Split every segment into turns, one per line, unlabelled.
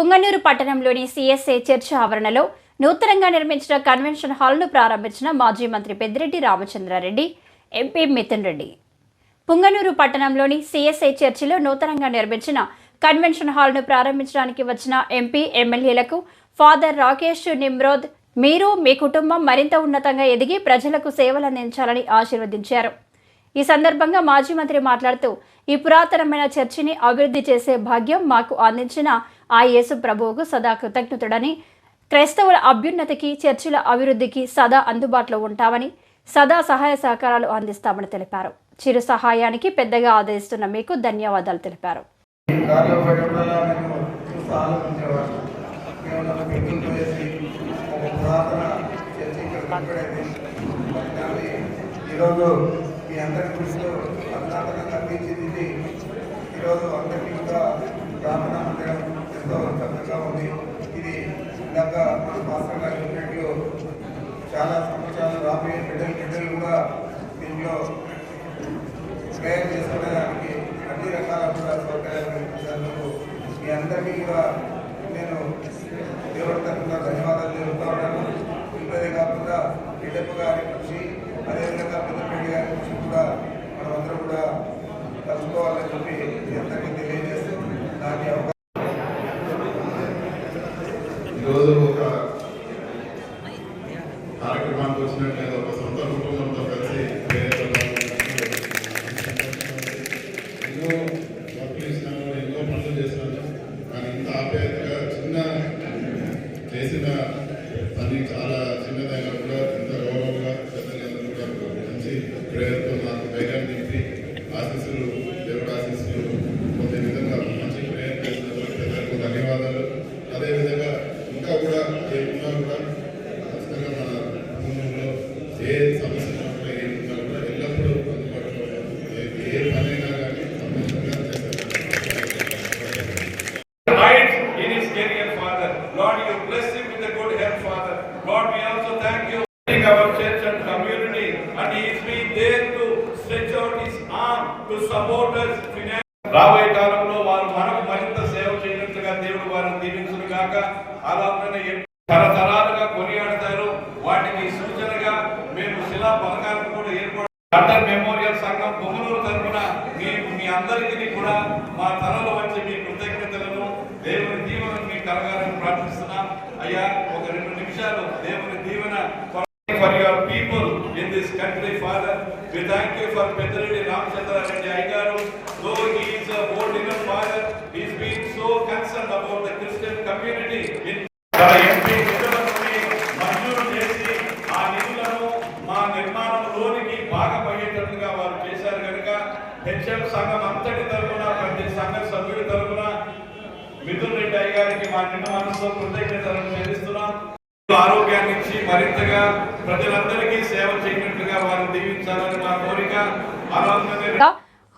పుంగనూరు పట్టణంలోని CSA church ఆవరణలో నూతనంగా నిర్మించిన కన్వెన్షన్ హాల్ను ప్రారంభించిన మాజీ మంత్రి పెద్దిరెడ్డి రామచంద్రారెడ్డి ఎంపీ మిథున్ రెడ్డి. పుంగనూరు పట్టణంలోని సిఎస్ఐ చర్చిలో నూతనంగా నిర్మించిన కన్వెన్షన్ హాల్ను ప్రారంభించడానికి వచ్చిన ఎంపీ ఎమ్మెల్యేలకు ఫాదర్ రాకేష్ నిమ్రోద్ మీరు మీ కుటుంబం మరింత ఉన్నతంగా ఎదిగి ప్రజలకు సేవలు అందించాలని ఆశీర్వదించారు. ఈ సందర్భంగా మాజీ మంత్రి మాట్లాడుతూ ఈ పురాతనమైన చర్చిని అభివృద్ధి చేసే భాగ్యం మాకు అందించిన ఆ యేసు ప్రభువుకు సదా కృతజ్ఞతుడని క్రైస్తవుల అభ్యున్నతికి చర్చిల అభివృద్ధికి సదా అందుబాటులో ఉంటామని సదా సహాయ సహకారాలు అందిస్తామని తెలిపారు. చిరు సహాయానికి పెద్దగా ఆదరిస్తున్న మీకు ధన్యవాదాలు తెలిపారు.
ఈరోజు మీ అందరి దృష్టిలో ఈరోజు అందరికీ కూడా ప్రార్థన మందిరం ఎంతో చక్కగా ఉంది ఇది ఇందాక మన మాస్టర్ గారు చెప్పినట్లు చాలా సంవత్సరాలు రాబోయే బిడ్డలు బిడ్డలు కూడా దీంట్లో ప్రేయర్ చేసుకోవడానికి అన్ని రకాల కూడా సౌకర్యాలు కల్పించినందుకు మీ అందరికీ కూడా నేను దేవుడి తరఫున ధన్యవాదాలు తెలుపుతా ఉన్నాను ఇంకదే కాకుండా బిడ్డప్ప గారి కృషి అదేవిధంగా పెద్దపల్లి గారి కృషి కూడా మనమందరం కూడా కలుసుకోవాలని చెప్పి మీ అందరికీ తెలియజేస్తూ దాని అవకాశం
ఈరోజు ఒక కార్యక్రమానికి వచ్చినట్లయితే ఒక సొంత కుటుంబంతో కలిసి ఎన్నో వర్క్లు ఇచ్చినాను ఎన్నో పనులు చేసినాను కానీ ఇంత ఆప్యాయతగా చిన్న చేసిన పని చాలా
and he has been there to stretch out his arm to support us financially. HM సంఘం అంతటి తరఫున ప్రతి సంఘ సభ్యుడి తరఫున మిథున్ రెడ్డి అయ్య గారికి మా నిన్న మనసులో కృతజ్ఞతలను చెల్లిస్తున్నాం. ఆరోగ్యాన్ని ఇచ్చి మరింతగా ప్రజలందరికీ సేవ చేయనట్లుగా వారు దీవించాలని మా కోరిక.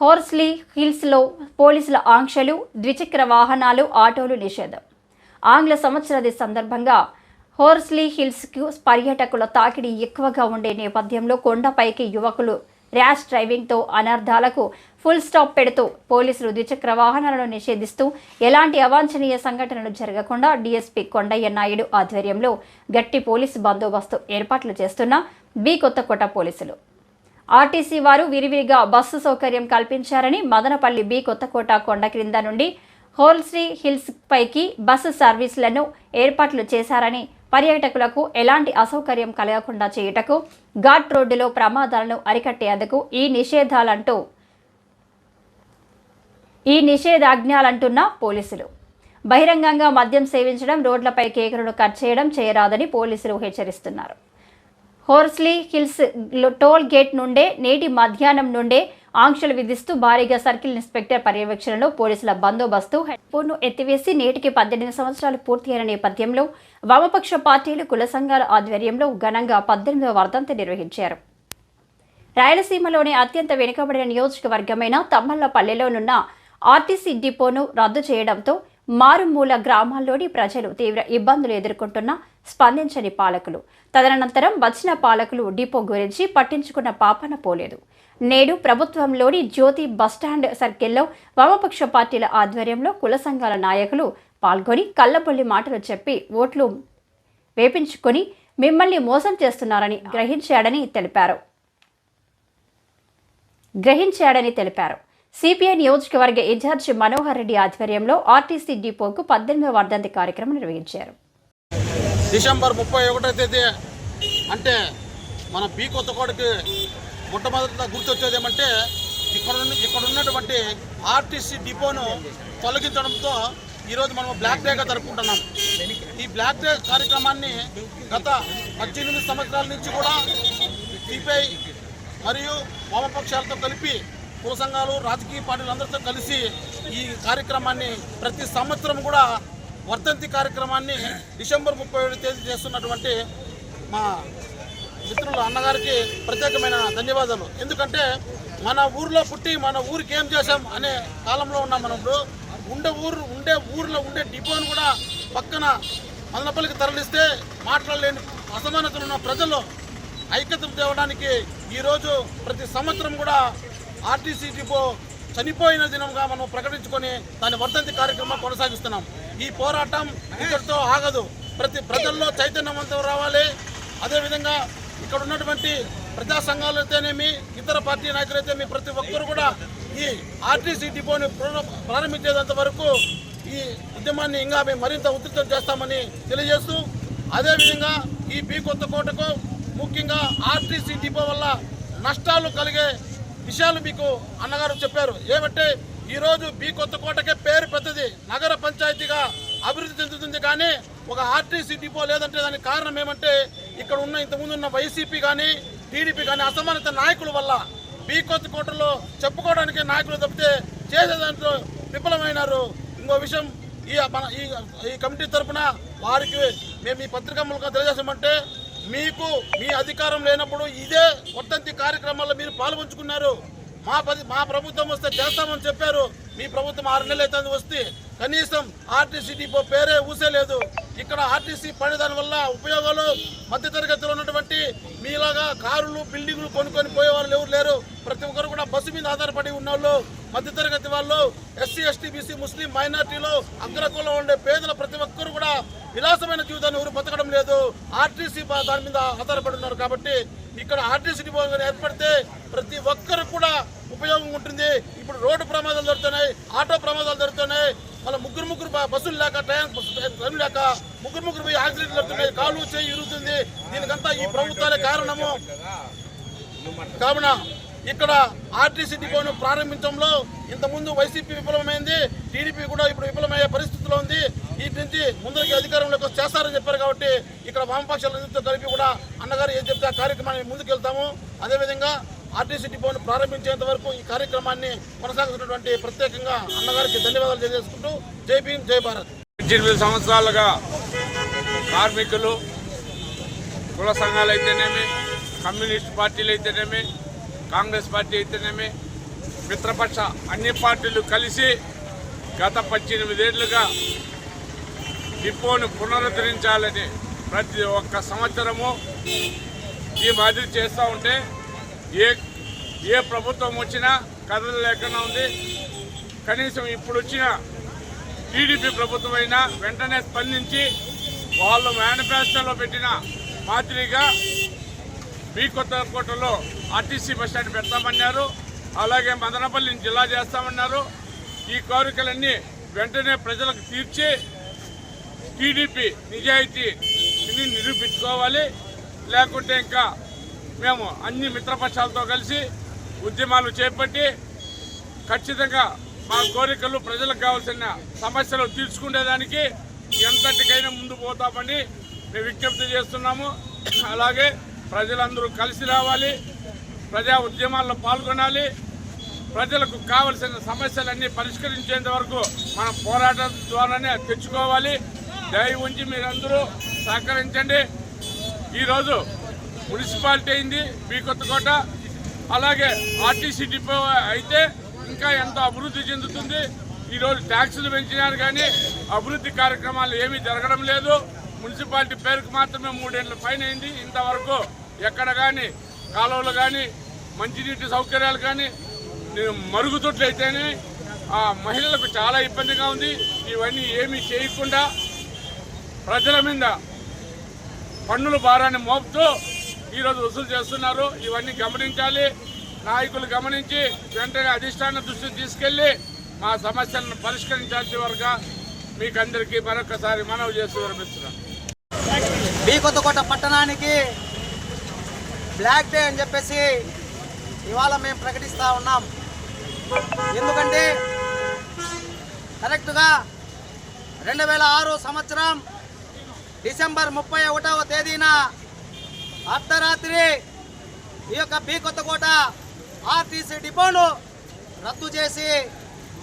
హోర్స్లీ హిల్స్లో పోలీసుల ఆంక్షలు ద్విచక్ర వాహనాలు ఆటోలు నిషేధం. ఆంగ్ల సంవత్సరాది సందర్భంగా హోర్స్లీ హిల్స్కు పర్యాటకుల తాకిడి ఎక్కువగా ఉండే నేపథ్యంలో కొండపైకి యువకులు ర్యాష్ డ్రైవింగ్తో అనర్థాలకు ఫుల్ స్టాప్ పెడుతూ పోలీసులు ద్విచక్ర వాహనాలను నిషేధిస్తూ ఎలాంటి అవాంఛనీయ సంఘటనలు జరగకుండా డీఎస్పీ కొండయ్య నాయుడు ఆధ్వర్యంలో గట్టి పోలీసు బందోబస్తు ఏర్పాట్లు చేస్తున్న బి కొత్తకోట పోలీసులు. ఆర్టీసీ వారు విరివిరిగా బస్సు సౌకర్యం కల్పించారని మదనపల్లి బి కొత్తకోట కొండ క్రింద నుండి హోల్స్రీ హిల్స్ పైకి బస్సు సర్వీసులను ఏర్పాట్లు చేశారని పర్యాటకులకు ఎలాంటి అసౌకర్యం కలగకుండా చేయుటకు ఘాట్ రోడ్డులో ప్రమాదాలను అరికట్టేందుకు ఈ నిషేధాలంటూ ఈ నిషేధాజ్ఞాలంటున్న పోలీసులు. బహిరంగంగా మద్యం సేవించడం రోడ్లపై కేకులను కట్ చేయడం చేయరాదని పోలీసులు హెచ్చరిస్తున్నారు. హోర్స్లీ హిల్స్ టోల్ గేట్ నుండే నేటి మధ్యాహ్నం నుండే ఆంక్షలు విధిస్తూ భారీగా సర్కిల్ ఇన్స్పెక్టర్ పర్యవేక్షణలో పోలీసుల బందోబస్తు హెడ్ఫోన్ను ఎత్తివేసి నేటికి పద్దెనిమిది సంవత్సరాలు పూర్తయిన నేపథ్యంలో వామపక్ష పార్టీలు కుల సంఘాల ఆధ్వర్యంలో ఘనంగా పద్దెనిమిదవ వర్ధంతి నిర్వహించారు. రాయలసీమలోని అత్యంత వెనుకబడిన నియోజకవర్గమైన తమ్మళ్ళపల్లెలోనున్న ఆర్టీసీ డిపోను రద్దు చేయడంతో మారుమూల గ్రామాల్లోని ప్రజలు తీవ్ర ఇబ్బందులు ఎదుర్కొంటున్న స్పందించని పాలకులు. తదనంతరం వచ్చిన పాలకులు డిపో గురించి పట్టించుకున్న పాపన పోలేదు. నేడు ప్రభుత్వంలోని జ్యోతి బస్టాండ్ సర్కిల్లో వామపక్ష పార్టీల ఆధ్వర్యంలో కుల సంఘాల నాయకులు పాల్గొని కళ్ళబొల్లి మాటలు చెప్పి ఓట్లు వేపించుకొని మిమ్మల్ని మోసం చేస్తున్నారని గ్రహించాడని తెలిపారు. గ్రహించాడని తెలిపారు. సిపిఐ నియోజకవర్గ ఇన్ఛార్జి మనోహర్ రెడ్డి ఆధ్వర్యంలో ఆర్టీసీ డిపోకు పద్దెనిమిదవ వర్ధంతి కార్యక్రమం నిర్వహించారు.
డిసెంబర్ ముప్పై ఒకటో తేదీ అంటే మన బి కొత్తకోటకి మొట్టమొదటిగా గుర్తొచ్చేది ఏమంటే ఇక్కడ ఇక్కడ ఉన్నటువంటి ఆర్టీసీ డిపోను తొలగించడంతో ఈరోజు మనం బ్లాక్ డేగా జరుపుకుంటున్నాం. ఈ బ్లాక్ డే కార్యక్రమాన్ని గత పద్దెనిమిది సంవత్సరాల నుంచి కూడా సిపిఐ మరియు వామపక్షాలతో కలిపి కుల సంఘాలు రాజకీయ పార్టీలందరితో కలిసి ఈ కార్యక్రమాన్ని ప్రతి సంవత్సరం కూడా వర్ధంతి కార్యక్రమాన్ని డిసెంబర్ ముప్పై ఏడు తేదీ చేస్తున్నటువంటి మా మిత్రులు అన్నగారికి ప్రత్యేకమైన ధన్యవాదాలు. ఎందుకంటే మన ఊర్లో పుట్టి మన ఊరికి ఏం చేశాం అనే కాలంలో ఉన్నాం మనం ఇప్పుడు. ఉండే ఊరు ఉండే ఊర్లో ఉండే డిపోను కూడా పక్కన మదనపల్లికి తరలిస్తే మాట్లాడలేని అసమానతలు ఉన్న ప్రజలు ఐక్యత తేవడానికి ఈరోజు ప్రతి సంవత్సరం కూడా ఆర్టీసీ డిపో చనిపోయిన దినంగా మనం ప్రకటించుకొని దాని వర్ధంతి కార్యక్రమం కొనసాగిస్తున్నాం. ఈ పోరాటం ఇక్కడితో ఆగదు. ప్రతి ప్రజల్లో చైతన్యవంతం రావాలి. అదేవిధంగా ఇక్కడ ఉన్నటువంటి ప్రజా సంఘాలైతేనేమి ఇతర పార్టీ నాయకులైతేమి ప్రతి ఒక్కరు కూడా ఈ ఆర్టీసీ డిపోని ప్రారంభించేంత వరకు ఈ ఉద్యమాన్ని ఇంకా మేము మరింత ఉధృతం చేస్తామని తెలియజేస్తూ అదేవిధంగా ఈ బీ కొత్త కోటకు ముఖ్యంగా ఆర్టీసీ డిపో వల్ల నష్టాలు కలిగే విషయాలు మీకు అన్నగారు చెప్పారు. ఏమంటే ఈరోజు బీ కొత్త కోటకే పేరు పెద్దది నగర పంచాయతీగా అభివృద్ధి చెందుతుంది కానీ ఒక ఆర్టీసీ డిపో లేదంటే దానికి కారణం ఏమంటే ఇక్కడ ఉన్న ఇంతకుముందు ఉన్న వైసీపీ కానీ టీడీపీ కానీ అసమానత నాయకుల వల్ల బీ కొత్త కోటలో చెప్పుకోవడానికి నాయకులు తప్పితే చేసే దాంట్లో విఫలమైనారు. ఇంకో విషయం ఈ మన ఈ ఈ కమిటీ తరపున వారికి మేము ఈ పత్రికా మూలక తెలియజేసామంటే మీకు మీ అధికారం లేనప్పుడు ఇదే వర్తంతి కార్యక్రమాల్లో మీరు పాల్పంచుకున్నారు. మా పది మా ప్రభుత్వం వస్తే చేస్తామని చెప్పారు. మీ ప్రభుత్వం ఆరు నెలలు అయితే వస్తే కనీసం ఆర్టీసీ డిపో పేరే ఊసేలేదు ఇక్కడ ఆర్టీసీ పడేదాని వల్ల ఉపయోగాలు మధ్యతరగతిలో ఉన్నటువంటి మీలాగా కారులు బిల్డింగ్లు కొనుక్కొని పోయే వాళ్ళు ఎవరు లేరు. ప్రతి ఒక్కరు కూడా బస్సు మీద ఆధారపడి ఉన్నోళ్ళు మధ్యతరగతి వాళ్ళు ఎస్సీ ఎస్టీ బీసీ ముస్లిం మైనార్టీలు అగ్రకులో ఉండే పేదల ప్రతి ఒక్కరు కూడా విలాసమైన జీవితాన్ని ఎవరు బతకడం లేదు. ఆర్టీసీ దాని మీద ఆధారపడి ఉన్నారు కాబట్టి ఇక్కడ ఆర్టీసీ డిపో ఏర్పడితే ప్రతి ఒక్కరు కూడా ఉపయోగం ఉంటుంది. ఇప్పుడు రోడ్డు ప్రమాదాలు జరుగుతున్నాయి ఆటో ప్రమాదాలు జరుగుతున్నాయి. మళ్ళీ ముగ్గురు ముగ్గురు బస్సులు లేక ట్రైన్ టైం లేక ముగ్గురు ముగ్గురు పోయి యాక్సిడెంట్లు జరుగుతున్నాయి. కాలు చేయి ఇరుగుతుంది. దీనికంతా ఈ ప్రభుత్వాలే కారణము. కావున ఇక్కడ ఆర్టీసీ డిపోను ప్రారంభించడంలో ఇంతకుముందు వైసీపీ విఫలమైంది. టీడీపీ కూడా ఇప్పుడు విఫలమయ్యే పరిస్థితిలో ఉంది. వీటి నుంచి ముందరికి అధికారంలోకి చేస్తారని చెప్పారు కాబట్టి ఇక్కడ వామపక్షాలతో కలిపి కూడా అన్నగారు ఏం చెప్తే ఆ కార్యక్రమాన్ని ముందుకు వెళ్తాము అదేవిధంగా ఆర్టీసీ డిపోను ప్రారంభించేంత వరకు ఈ కార్యక్రమాన్ని కొనసాగుతున్నటువంటి ప్రత్యేకంగా అన్నగారికి ధన్యవాదాలు తెలియజేసుకుంటూ జై భీమ్ జై భారత్.
పద్దెనిమిది సంవత్సరాలుగా కార్మికులు కుల సంఘాలు అయితేనేమి కమ్యూనిస్ట్ పార్టీలు అయితేనేమి కాంగ్రెస్ పార్టీ అయితేనేమి మిత్రపక్ష అన్ని పార్టీలు కలిసి గత పద్దెనిమిదేళ్ళుగా డిపోను పునరుద్ధరించాలని ప్రతి ఒక్క సంవత్సరము ఈ మాదిరి చేస్తూ ఉంటే ఏ ఏ ప్రభుత్వం వచ్చినా కథలు లేకుండా ఉంది. కనీసం ఇప్పుడు వచ్చిన టీడీపీ ప్రభుత్వం అయినా వెంటనే స్పందించి వాళ్ళు మేనిఫెస్టోలో పెట్టిన మాదిరిగా మీ కొత్తకోటలో ఆర్టీసీ బస్ స్టాండ్ పెడతామన్నారు. అలాగే మదనపల్లిని జిల్లా చేస్తామన్నారు. ఈ కోరికలన్నీ వెంటనే ప్రజలకు తీర్చి టీడీపీ నిజాయితీని నిరూపించుకోవాలి. లేకుంటే ఇంకా మేము అన్ని మిత్రపక్షాలతో కలిసి ఉద్యమాలు చేపట్టి ఖచ్చితంగా మా కోరికలు ప్రజలకు కావాల్సిన సమస్యలు తీర్చుకునేదానికి ఎంతటికైనా ముందు పోతామని మేము విజ్ఞప్తి చేస్తున్నాము. అలాగే ప్రజలందరూ కలిసి రావాలి ప్రజా ఉద్యమాల్లో పాల్గొనాలి ప్రజలకు కావలసిన సమస్యలన్నీ పరిష్కరించేంత వరకు మనం పోరాటం ద్వారానే తెచ్చుకోవాలి. దయ ఉంచి మీరందరూ సహకరించండి. ఈరోజు మున్సిపాలిటీ అయింది బి కొత్తకోట అలాగే ఆర్టీసీ డిపో అయితే ఇంకా ఎంతో అభివృద్ధి చెందుతుంది. ఈరోజు ట్యాక్సులు పెంచినారు కానీ అభివృద్ధి కార్యక్రమాలు ఏమీ జరగడం లేదు. మున్సిపాలిటీ పేరుకు మాత్రమే మూడేళ్ళ పైన అయింది. ఇంతవరకు ఎక్కడ కానీ కాలువలు కానీ మంచినీటి సౌకర్యాలు కానీ మరుగుదొడ్లయితేనే
ఆ మహిళలకు చాలా ఇబ్బందిగా ఉంది. ఇవన్నీ ఏమీ చేయకుండా ప్రజల మీద పన్నుల భారాన్ని మోపుతూ ఈరోజు వసూలు చేస్తున్నారు. ఇవన్నీ గమనించాలి. నాయకులు గమనించి వెంటనే అధిష్టాన దృష్టికి తీసుకెళ్ళి మా సమస్యలను పరిష్కరించాల్సి వరకు మీకు అందరికీ మరొకసారి మనవి చేసి విరమిస్తున్నాం
బీకొత్తకోట పట్టణానికి బ్లాక్ డే అని చెప్పేసి ఇవాళ మేము ప్రకటిస్తూ ఉన్నాం. ఎందుకంటే కరెక్ట్గా రెండు వేల ఆరు సంవత్సరం డిసెంబర్ ముప్పై ఒకటవ తేదీన అర్ధరాత్రి ఈ యొక్క బి కొత్తకోట ఆర్టీసీ డిపోను రద్దు చేసి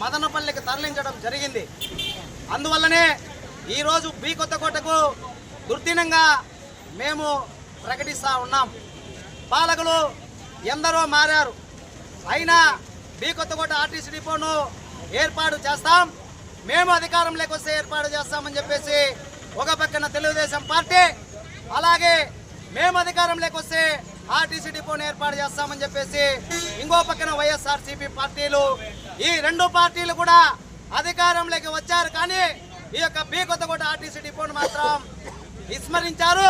మదనపల్లికి తరలించడం జరిగింది. అందువల్లనే ఈరోజు బి కొత్తకోటకు దుర్దినంగా మేము ప్రకటిస్తూ ఉన్నాం. పాలకులు ఎందరో మారారు. అయినా బి కొత్తకోట ఆర్టీసీ డిపోను ఏర్పాటు చేస్తాం. మేము అధికారం లేకొస్తే ఏర్పాటు చేస్తామని చెప్పేసి ఒక పక్కన తెలుగుదేశం పార్టీ అలాగే మేము అధికారంలోకి వస్తే ఆర్టీసీ డిపోను ఏర్పాటు చేస్తామని చెప్పేసి ఇంకో పక్కన వైఎస్ఆర్సీపీ పార్టీలు ఈ రెండు పార్టీలు కూడా అధికారంలోకి వచ్చారు కానీ ఈ యొక్క బి కొత్తకోట ఆర్టీసీ డిపోను మాత్రం విస్మరించారు.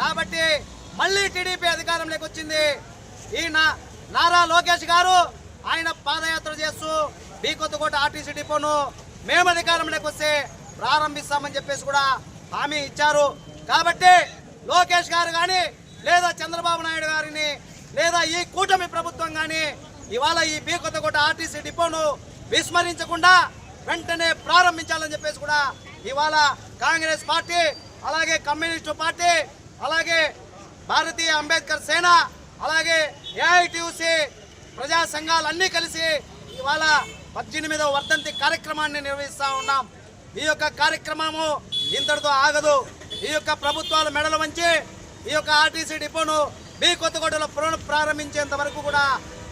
కాబట్టి మళ్ళీ టీడీపీ అధికారంలోకి వచ్చింది. ఈ నారా లోకేష్ గారు ఆయన పాదయాత్ర చేస్తూ బి కొత్తకోట ఆర్టీసీ డిపోను మేము అధికారంలోకి వస్తే ప్రారంభిస్తామని చెప్పేసి కూడా హామీ ఇచ్చారు. కాబట్టి లోకేష్ గారు కానీ లేదా చంద్రబాబు నాయుడు గారిని లేదా ఈ కూటమి ప్రభుత్వం కానీ ఇవాళ ఈ బి కొత్తకోట ఆర్టీసీ డిపోను విస్మరించకుండా వెంటనే ప్రారంభించాలని చెప్పేసి కూడా ఇవాళ కాంగ్రెస్ పార్టీ అలాగే కమ్యూనిస్టు పార్టీ అలాగే భారతీయ అంబేద్కర్ సేన అలాగే ఏఐటియుసి ప్రజా సంఘాలన్నీ కలిసి ఇవాళ పద్దెనిమిదవ వర్ధంతి కార్యక్రమాన్ని నిర్వహిస్తా ఉన్నాం. ఈ యొక్క కార్యక్రమము ఇంతటితో ఆగదు. ఈ యొక్క ప్రభుత్వాల మెడలు వంచి ఈ యొక్క ఆర్టీసీ డిపోను బి కొత్తగూడలో పునః ప్రారంభించేంత వరకు కూడా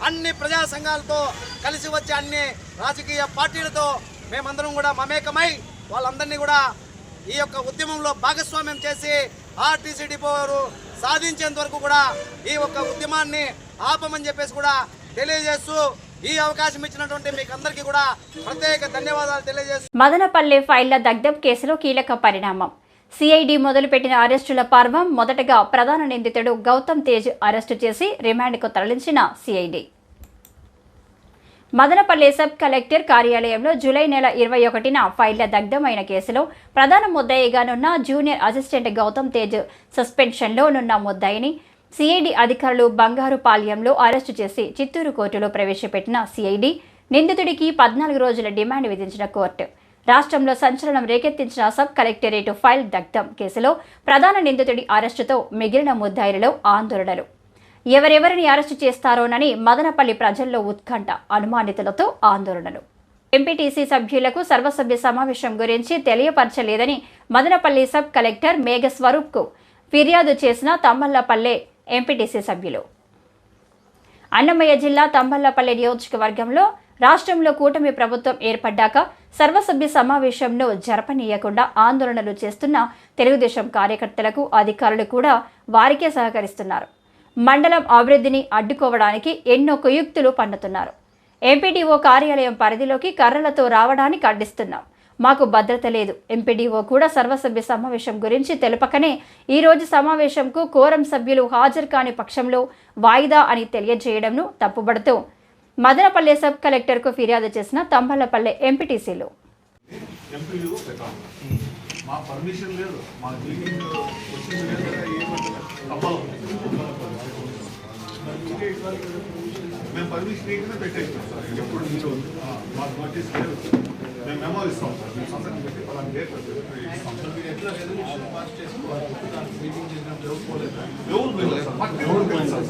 అన్ని ప్రజా సంఘాలతో కలిసి వచ్చే అన్ని రాజకీయ పార్టీలతో మేమందరం కూడా మమేకమై వాళ్ళందరినీ కూడా ఈ యొక్క ఉద్యమంలో భాగస్వామ్యం చేసి ఆర్టీసీ డిపో వారు సాధించేంత వరకు కూడా ఈ యొక్క ఉద్యమాన్ని ఆపమని చెప్పేసి కూడా తెలియజేస్తూ ఈ అవకాశం ఇచ్చినటువంటి మీకు అందరికీ కూడా ప్రత్యేక ధన్యవాదాలు తెలియజేస్తూ
మదనపల్లి ఫైళ్ళ దగ్ధం కేసులో కీలక పరిణామం. సిఐడి మొదలుపెట్టిన అరెస్టుల పర్వం మొదటగా ప్రధాన నిందితుడు గౌతమ్ తేజ్ అరెస్టు చేసి రిమాండ్కు తరలించిన సిఐడి. మదనపల్లి సబ్ కలెక్టర్ కార్యాలయంలో జూలై నెల ఇరవై ఒకటిన ఫైళ్ళ దగ్ధమైన కేసులో ప్రధాన ముద్దాయిగానున్న జూనియర్ అసిస్టెంట్ గౌతమ్ తేజ్ సస్పెన్షన్లో నున్న ముద్దాయిని సిఐడి అధికారులు బంగారు పాల్యంలో అరెస్టు చేసి చిత్తూరు కోర్టులో ప్రవేశపెట్టిన సిఐడి. నిందితుడికి పద్నాలుగు రోజుల డిమాండ్ విధించిన కోర్టు. రాష్ట్రంలో సంచలనం రేకెత్తించిన సబ్ కలెక్టరేట్ ఫైల్ దగ్ధం కేసులో ప్రధాన నిందితుడి అరెస్టుతో మిగిలిన ముద్దాయిలలో ఆందోళనలు. ఎవరెవరిని అరెస్టు చేస్తారోనని మదనపల్లి ప్రజల్లో ఉత్కంఠ అనుమానితులతో ఆందోళనలు. ఎంపీటీసీ సభ్యులకు సర్వసభ్య సమావేశం గురించి తెలియపరచలేదని మదనపల్లి సబ్ కలెక్టర్ మేఘస్వరూప్కు ఫిర్యాదు చేసిన తమ్మల్లపల్లె ఎంపీటీసీ సభ్యులు. అన్నమయ్య జిల్లా తంబళ్ళపల్లి నియోజకవర్గంలో రాష్ట్రంలో కూటమి ప్రభుత్వం ఏర్పడ్డాక సర్వసభ్య సమావేశంను జరపనీయకుండా ఆందోళనలు చేస్తున్న తెలుగుదేశం కార్యకర్తలకు అధికారులు కూడా వారికే సహకరిస్తున్నారు. మండలం అభివృద్ధిని అడ్డుకోవడానికి ఎన్నో కుయుక్తులు పన్నుతున్నారు. ఎంపీడీఓ కార్యాలయం పరిధిలోకి కర్రలతో రావడానికి అడ్డిస్తున్నాం మాకు భద్రత లేదు. ఎంపీడీఓ కూడా సర్వసభ్య సమావేశం గురించి తెలుపకనే ఈ రోజు సమావేశంకు కోరం సభ్యులు హాజరు కాని పక్షంలో వాయిదా అని తెలియజేయడంను తప్పుబడుతూ మదనపల్లె సబ్ కలెక్టర్కు ఫిర్యాదు చేసిన తంబలపల్లె ఎంపీటీసీలు.
ఎంపీలు పెట్టాం మా పర్మిషన్ లేదు. మా మీటింగ్ వచ్చింది లేదా. ఏమంటారు తప్పదు. మేము పర్మిషన్ ఇవ్వగానే పెట్టేస్తాం సార్. ఎప్పుడు మీరు ఆ, మాకు నోటీస్ లేదు. మేము మెమో ఇస్తాం సార్. మేము సంతకం పెట్టి పలానా డేట్ ఇస్తాం సార్ మీరు ఎట్లా రెజల్యూషన్ పాస్ చేసుకోవాలి? మీటింగ్ చేసినప్పుడు ఎవరు పోలేదు ఎవరు పోలేదు సార్?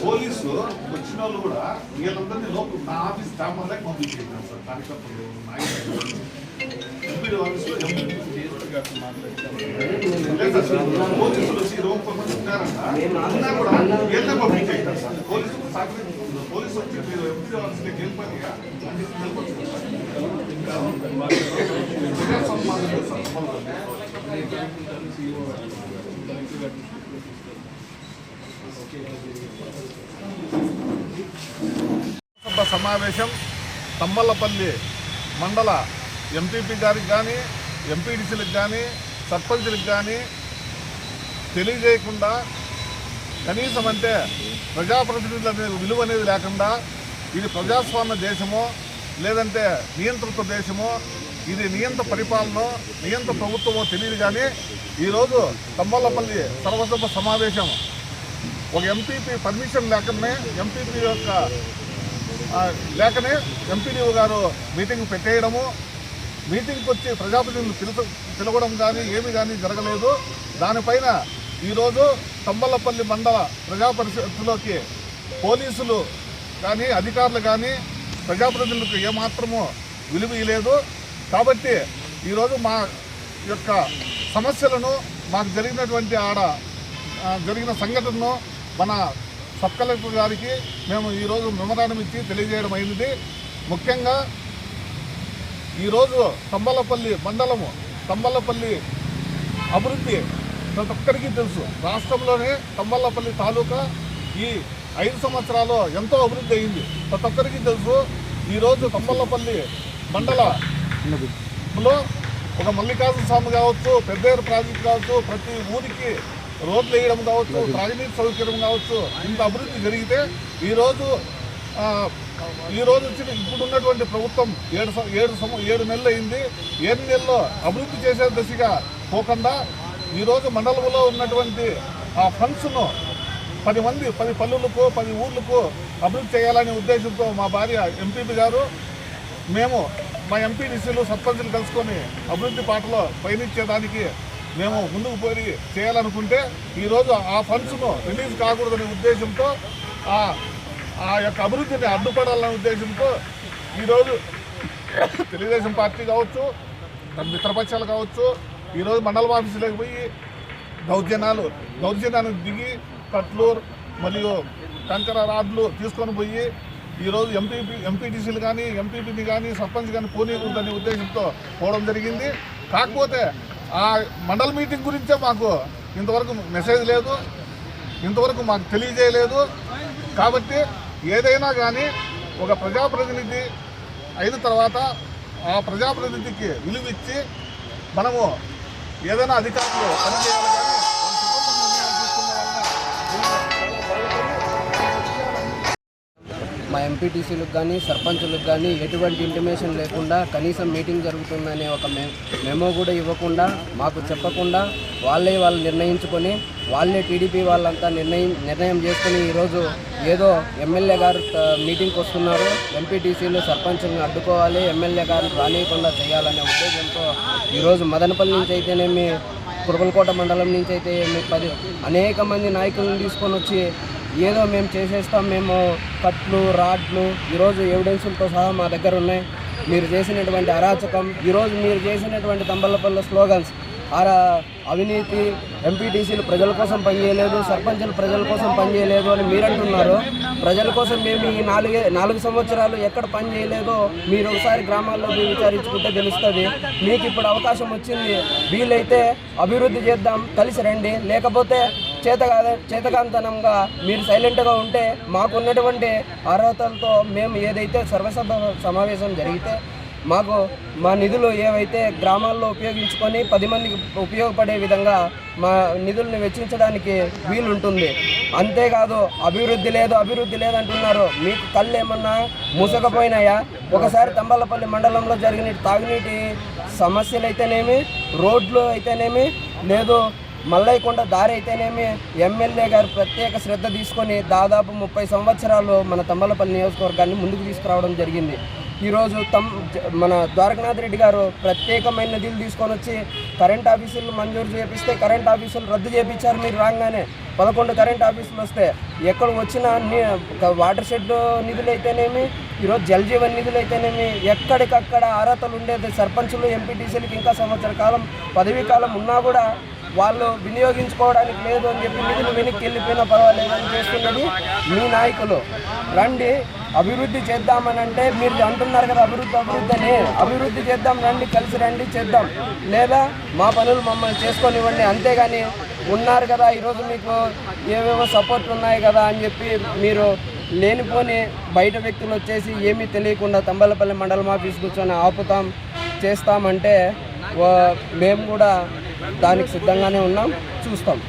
పోలీసు వచ్చిన వాళ్ళు కూడా వీళ్ళందరినీ లోపల నా ఆఫీస్ డాంబర్ దాకా పంపించేసాను సార్ కార్యకర్తలు పోలీసులు వచ్చి ఇరవై సార్. పోలీసులు పోలీసు వచ్చి మీరు ఎంపీ ఆఫీస్లోకి వెళ్ళిపోయి సమావేశం తమ్మలపల్లి మండల ఎంపీపీ గారికి కానీ ఎంపీడీసీలకు కానీ సర్పంచులకు కానీ తెలియజేయకుండా కనీసం అంటే ప్రజాప్రతినిధుల అనే విలువ అనేది లేకుండా ఇది ప్రజాస్వామ్య దేశమో లేదంటే నియంత్రిత దేశమో ఇది నియంత్ర పరిపాలన నియంత్ర ప్రభుత్వమో తెలియదు కానీ ఈరోజు తమ్మలపల్లి సర్వసభ సమావేశం. ఒక ఎంపీపీ పర్మిషన్ లేకనే ఎంపీపీ యొక్క లేకనే ఎంపీడీఓ గారు మీటింగ్ పెట్టేయడము. మీటింగ్కి వచ్చి ప్రజాప్రతినిధులు పిలుచ పిలవడం కానీ ఏమి కానీ జరగలేదు. దానిపైన ఈరోజు తంబలపల్లి మండల ప్రజా పరిషత్తులోకి పోలీసులు కానీ అధికారులు కానీ ప్రజాప్రతినిధులకు ఏమాత్రము విలువ లేదు కాబట్టి ఈరోజు మా యొక్క సమస్యలను మాకు జరిగినటువంటి ఆడ జరిగిన సంఘటనను మన సబ్ కలెక్టర్ గారికి మేము ఈరోజు మెమరాండం ఇచ్చి తెలియజేయడం అయింది. ముఖ్యంగా ఈరోజు తంబలపల్లి మండలము తంబలపల్లి అభివృద్ధి ప్రతి ఒక్కరికి తెలుసు. రాష్ట్రంలోనే తంబలపల్లి తాలూకా ఈ ఐదు సంవత్సరాలు ఎంతో అభివృద్ధి అయింది. ప్రతి ఒక్కరికి తెలుసు ఈరోజు తంబలపల్లి మండలంలో ఒక మల్లికార్జున స్వామి కావచ్చు పెద్దేరు ప్రాజెక్ట్ కావచ్చు ప్రతి ఊరికి రోడ్లు వేయడం కావచ్చు త్రాగునీటి సౌకర్యం కావచ్చు ఇంత అభివృద్ధి జరిగితే ఈరోజు ఈ రోజు వచ్చిన ఇప్పుడు ఉన్నటువంటి ప్రభుత్వం ఏడు ఏడు సం- ఏడు నెలలు అయింది. ఏడు నెలల్లో అభివృద్ధి చేసే దశగా పోకుండా ఈరోజు మండలంలో ఉన్నటువంటి ఆ ఫండ్స్ను పది మంది పది పల్లెలకు పది ఊర్లకు అభివృద్ధి చేయాలనే ఉద్దేశంతో మా భార్య ఎంపీపీ గారు మేము మా ఎంపీడీసీలు సర్పంచులు కలుసుకొని అభివృద్ధి పాటలో పయనించేదానికి మేము ముందుకు పోయి చేయాలనుకుంటే ఈరోజు ఆ ఫండ్స్ను రిలీజ్ కాకూడదనే ఉద్దేశంతో ఆ ఆ యొక్క అభివృద్ధిని అడ్డుపడాలనే ఉద్దేశంతో ఈరోజు తెలుగుదేశం పార్టీ కావచ్చు తన మిత్రపక్షాలు కావచ్చు ఈరోజు మండల ఆఫీసులకు పోయి దౌర్జన్యాలు దౌర్జన్యానికి దిగి కట్లూరు మరియు కంకర రాడ్లు తీసుకొని పోయి ఈరోజు ఎంపీపీ ఎంపీటీసీలు కానీ ఎంపీపీని కానీ సర్పంచ్ కానీ పోనీకూడదనే ఉద్దేశంతో పోవడం జరిగింది. కాకపోతే ఆ మండల మీటింగ్ గురించే మాకు ఇంతవరకు మెసేజ్ లేదు. ఇంతవరకు మాకు తెలియజేయలేదు. కాబట్టి ఏదైనా కానీ ఒక ప్రజాప్రతినిధి అయిన తర్వాత ఆ ప్రజాప్రతినిధికి విలువ ఇచ్చి మనము ఏదైనా అధికారులు పనిచేయాలి
మా ఎంపీటీసీలకు కానీ సర్పంచులకు కానీ ఎటువంటి ఇంటిమేషన్ లేకుండా కనీసం మీటింగ్ జరుగుతుందనే ఒక మెమో కూడా ఇవ్వకుండా మాకు చెప్పకుండా వాళ్ళే వాళ్ళు నిర్ణయించుకొని వాళ్ళే టీడీపీ వాళ్ళంతా నిర్ణయం నిర్ణయం చేసుకుని ఈరోజు ఏదో ఎమ్మెల్యే గారు మీటింగ్కి వస్తున్నారు. ఎంపీటీసీలు సర్పంచులను అడ్డుకోవాలి ఎమ్మెల్యే గారు రానియకుండా చేయాలనే ఉద్దేశంతో ఈరోజు మదనపల్లి నుంచి అయితేనేమి కురబలకోట మండలం నుంచి అయితే ఏమి పది అనేక మంది నాయకులను తీసుకొని వచ్చి ఏదో మేము చేసేస్తాం మేము కట్లు రాడ్లు ఈరోజు ఎవిడెన్సులతో సహా మా దగ్గర ఉన్నాయి. మీరు చేసినటువంటి అరాచకం ఈరోజు మీరు చేసినటువంటి తంబలపల్ల స్లోగన్స్ ఆరా అవినీతి ఎంపీటీసీలు ప్రజల కోసం పనిచేయలేదు సర్పంచులు ప్రజల కోసం పనిచేయలేదు అని మీరంటున్నారు. ప్రజల కోసం మేము ఈ నాలుగే నాలుగు సంవత్సరాలు ఎక్కడ పని చేయలేదో మీరు ఒకసారి గ్రామాల్లో మీరు విచారించుకుంటే తెలుస్తుంది. మీకు ఇప్పుడు అవకాశం వచ్చింది. వీలైతే అభివృద్ధి చేద్దాం కలిసి రండి. లేకపోతే చేతగా చేతకాంతనంగా మీరు సైలెంట్గా ఉంటే మాకున్నటువంటి అర్హతలతో మేము ఏదైతే సర్వసభ సమావేశం జరిగితే మాకు మా నిధులు ఏవైతే గ్రామాల్లో ఉపయోగించుకొని పది మందికి ఉపయోగపడే విధంగా మా నిధుల్ని వెచ్చించడానికి వీలుంటుంది. అంతేకాదు అభివృద్ధి లేదు అభివృద్ధి లేదంటున్నారు. మీకు కళ్ళు ఏమన్నా మూసకపోయినాయా? ఒకసారి తంబలపల్లి మండలంలో జరిగిన తాగునీటి సమస్యలు అయితేనేమి రోడ్లు అయితేనేమి లేదు మల్లయ్యకొండ దారి అయితేనేమి ఎమ్మెల్యే గారు ప్రత్యేక శ్రద్ధ తీసుకొని దాదాపు ముప్పై సంవత్సరాలు మన తమ్మలపల్లి నియోజకవర్గాన్ని ముందుకు తీసుకురావడం జరిగింది. ఈరోజు తమ్ మన ద్వారకనాథ్ రెడ్డి గారు ప్రత్యేకమైన నిధులు తీసుకొని వచ్చి కరెంట్ ఆఫీసులు మంజూరు చేపిస్తే కరెంట్ ఆఫీసులు రద్దు చేపించారు మీరు రాగానే. పదకొండు కరెంట్ ఆఫీసులు వస్తే ఎక్కడ వచ్చిన వాటర్ షెడ్ నిధులు అయితేనేమి ఈరోజు జలజీవన్ నిధులు అయితేనేమి ఎక్కడికక్కడ అర్హతలు ఉండేది సర్పంచులు ఎంపీటీసీలకు ఇంకా సంవత్సర కాలం పదవీ కాలం ఉన్నా కూడా వాళ్ళు వినియోగించుకోవడానికి లేదు అని చెప్పి నిధులు వెనక్కి వెళ్ళిపోయినా పర్వాలేదని చేస్తున్నది మీ నాయకులు. రండి అభివృద్ధి చేద్దామని అంటే మీరు అంటున్నారు కదా అభివృద్ధి అభివృద్ధి అని. అభివృద్ధి చేద్దాం రండి కలిసి రండి చేద్దాం. లేదా మా పనులు మమ్మల్ని చేసుకొనివ్వండి. అంతేగాని ఉన్నారు కదా ఈరోజు మీకు ఏవేవో సపోర్ట్ ఉన్నాయి కదా అని చెప్పి మీరు లేనిపోని బయట వ్యక్తులు వచ్చేసి ఏమీ తెలియకుండా తంబలపల్లి మండలం ఆఫీస్ కూర్చొని ఆపుతాం చేస్తామంటే మేము కూడా దానికి సిద్ధంగానే ఉన్నాం. చూస్తాం.